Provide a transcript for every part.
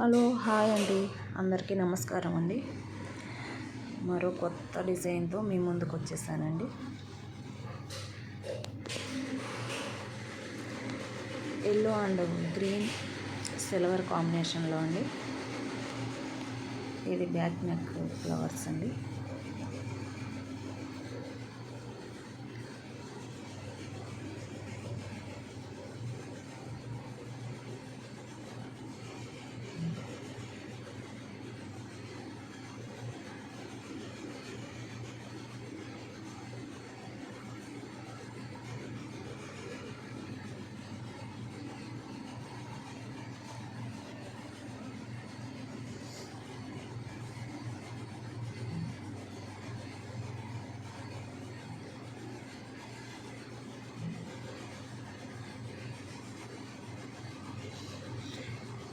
Hello hi అండి. అందరికీ నమస్కారం అండి. మరో కొత్త డిజైన్తో మీ ముందుకు వచ్చేసానండి. ఎల్లో అండ్ గ్రీన్ సిల్వర్ కాంబినేషన్లో అండి. ఇది బ్యాక్ నెక్ ఫ్లవర్స్ అండి.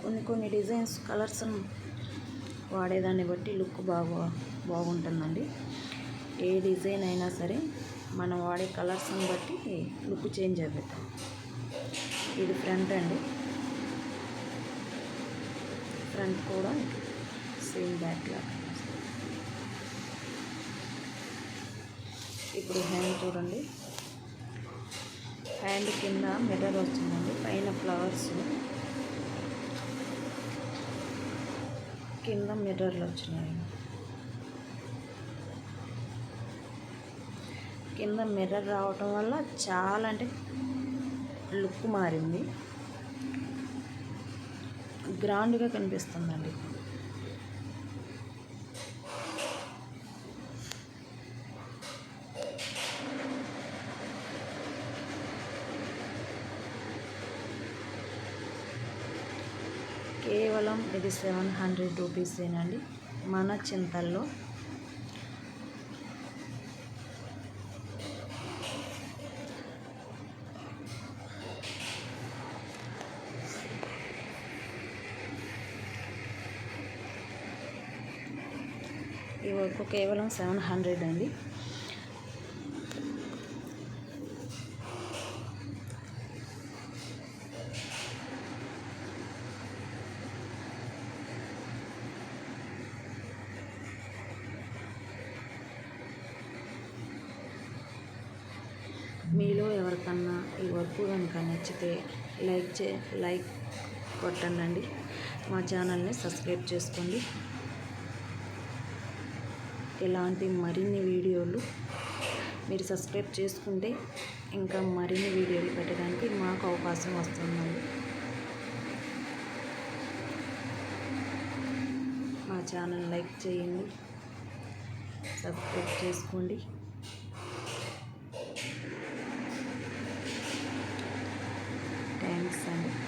కొన్ని కొన్ని డిజైన్స్ కలర్స్ వాడేదాన్ని బట్టి లుక్ బాగా బాగుంటుందండి. ఏ డిజైన్ అయినా సరే మనం వాడే కలర్స్ని బట్టి లుక్ చేంజ్ అవుతాం ఇది ఫ్రంట్ అండి. ఫ్రంట్ కూడా సేమ్ బ్యాక్ లాగా ఇప్పుడు హ్యాండ్ చూడండి. హ్యాండ్ కింద మిర్రర్ వస్తుందండి. పైన ఫ్లవర్స్ కింద మిర్రర్లు వచ్చినాయి. కింద మిర్రర్ రావటం వల్ల చాలా అంటే లుక్ మారింది. గ్రాండ్గా కనిపిస్తుందండి. కేవలం ఇది సెవెన్ హండ్రెడ్ రూపీసేనండి మన చింతల్లో. ఇవి కేవలం సెవెన్ హండ్రెడ్ అండి. ఎవరికన్నా ఈ వర్క్ కనుక నచ్చితే లైక్ చే లైక్ కొట్టండి మా ఛానల్ని సబ్స్క్రైబ్ చేసుకోండి. ఇలాంటి మరిన్ని వీడియోలు మీరు సబ్స్క్రైబ్ చేసుకుంటే ఇంకా మరిన్ని వీడియోలు పెట్టడానికి మాకు అవకాశం వస్తుందండి. మా ఛానల్ లైక్ చేయండి. సబ్స్క్రైబ్ చేసుకోండి. అండి